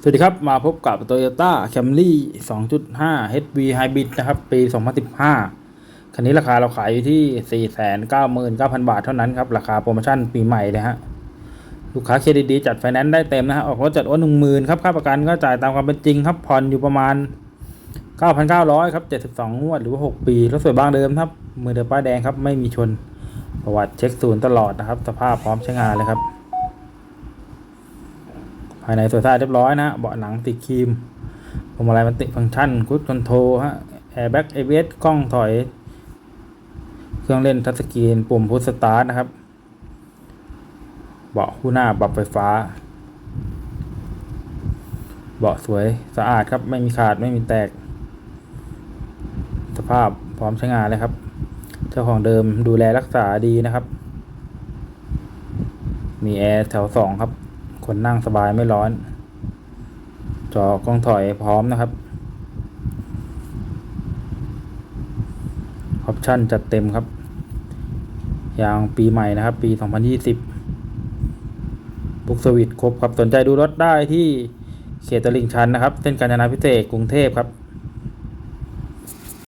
สวัสดีครับ มาพบกับ Toyota Camry 2.5 HV Hybrid นะครับ ปี 2015 คันนี้ราคาเราขายอยู่ที่ 499,000 บาทเท่านั้นครับ ราคาโปรโมชั่นปีใหม่เลยฮะ ลูกค้าเครดิตดีจัดไฟแนนซ์ได้เต็มนะฮะ ออกรถจัดโอนหนึ่งหมื่นครับ ค่าประกันก็จ่ายตามความเป็นจริงครับ ผ่อนอยู่ประมาณ 9,900 ครับ 72 งวดหรือว่า 6 ปีรถสวยบางเดิมครับ มือเดิมป้ายแดงครับ ไม่มีชน ประวัติเช็คศูนย์ตลอดนะครับ สภาพพร้อมใช้งานเลยครับ ภายในสวยสะอาดเรียบร้อยนะฮะเบาะหนังติดครีมพวงมาลัยมันติดฟังก์ชันคุ c คอนโทรฮะแอร์แบ็กเอเวสกล้องถอย เครื่องเล่นทัชสกรีนปุ่มพุชสตาร์ทนะครับ เบาะคู่หน้าปรับไฟฟ้า เบาะสวยสะอาดครับไม่มีขาดไม่มีแตก สภาพพร้อมใช้งานเลยครับ เจ้าของเดิมดูแลรักษาดีนะครับ มีแอร์แถวสองครับ คนนั่งสบายไม่ร้อน จอกล้องถอยพร้อมนะครับ ออปชั่นจัดเต็มครับ ยางปีใหม่นะครับ ปี 2020 บุกสวิตครบครับ สนใจดูรถได้ที่เขตตลิ่งชันนะครับ เส้นกาญจนาพิเศษกกรุงเทพครับ